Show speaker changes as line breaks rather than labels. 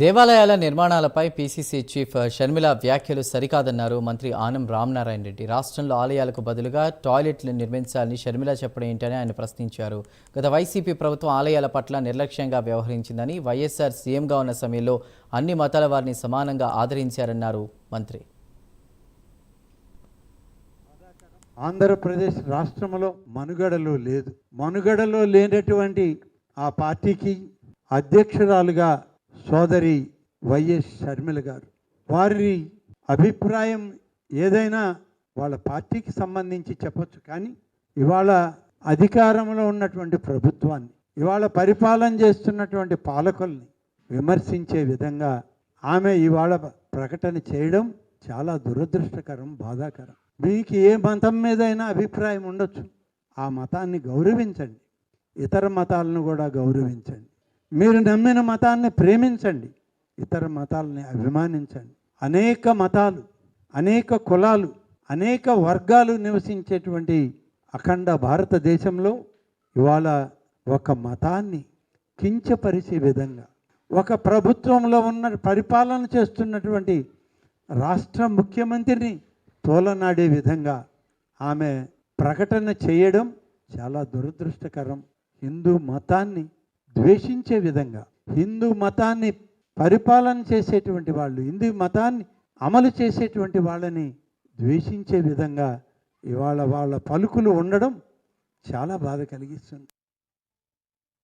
దేవాలయాల నిర్మాణాలపై PCC chief Sharmila వ్యాఖ్యలు సరికాదన్నారు మంత్రి ఆనం రామనారాయణ రెడ్డి. రాష్ట్రంలో ఆలయాలకు బదులుగా టాయిలెట్లు నిర్మించాలని షర్మిల చెప్పడం ఏంటని ఆయన ప్రశ్నించారు. గత వైసీపీ ప్రభుత్వం ఆలయాల పట్ల నిర్లక్ష్యంగా వ్యవహరించిందని వైఎస్ఆర్ సీఎంగా ఉన్న సమయంలో అన్ని మతాల వారిని సమానంగా ఆదరించారన్నారు మంత్రి.
ఆంధ్రప్రదేశ్ రాష్ట్రంలో మనుగడలో లేదు. మనుగడలో లేనటువంటి ఆ పార్టీకి అధ్యక్షురాలుగా సోదరి వైఎస్ షర్మిల గారు. వారి అభిప్రాయం ఏదైనా వాళ్ళ పార్టీకి సంబంధించి చెప్పచ్చు కానీ ఇవాళ అధికారంలో ఉన్నటువంటి ప్రభుత్వాన్ని ఇవాళ పరిపాలన చేస్తున్నటువంటి పాలకుల్ని విమర్శించే విధంగా ఆమె ఇవాళ ప్రకటన చేయడం చాలా దురదృష్టకరం బాధాకరం. మీకు ఏ మతం మీదైనా అభిప్రాయం ఉండొచ్చు. ఆ మతాన్ని గౌరవించండి. ఇతర మతాలను కూడా గౌరవించండి. మీరు నమ్మిన మతాన్ని ప్రేమించండి. ఇతర మతాలని అభిమానించండి. అనేక మతాలు అనేక కులాలు అనేక వర్గాలు నివసించేటువంటి అఖండ భారతదేశంలో ఇవాళ ఒక మతాన్ని కించపరిచే విధంగా ఒక ప్రభుత్వంలో ఉన్న పరిపాలన చేస్తున్నటువంటి రాష్ట్ర ముఖ్యమంత్రిని తోలనాడే విధంగా ఆమె ప్రకటన చేయడం చాలా దురదృష్టకరం. హిందూ మతాన్ని ద్వేషించే విధంగా హిందూ మతాన్ని పరిపాలన చేసేటువంటి వాళ్ళు హిందూ మతాన్ని అమలు చేసేటువంటి వాళ్ళని ద్వేషించే విధంగా ఇవాళ వాళ్ళ పలుకులు ఉండడం చాలా బాధ కలిగిస్తుంది.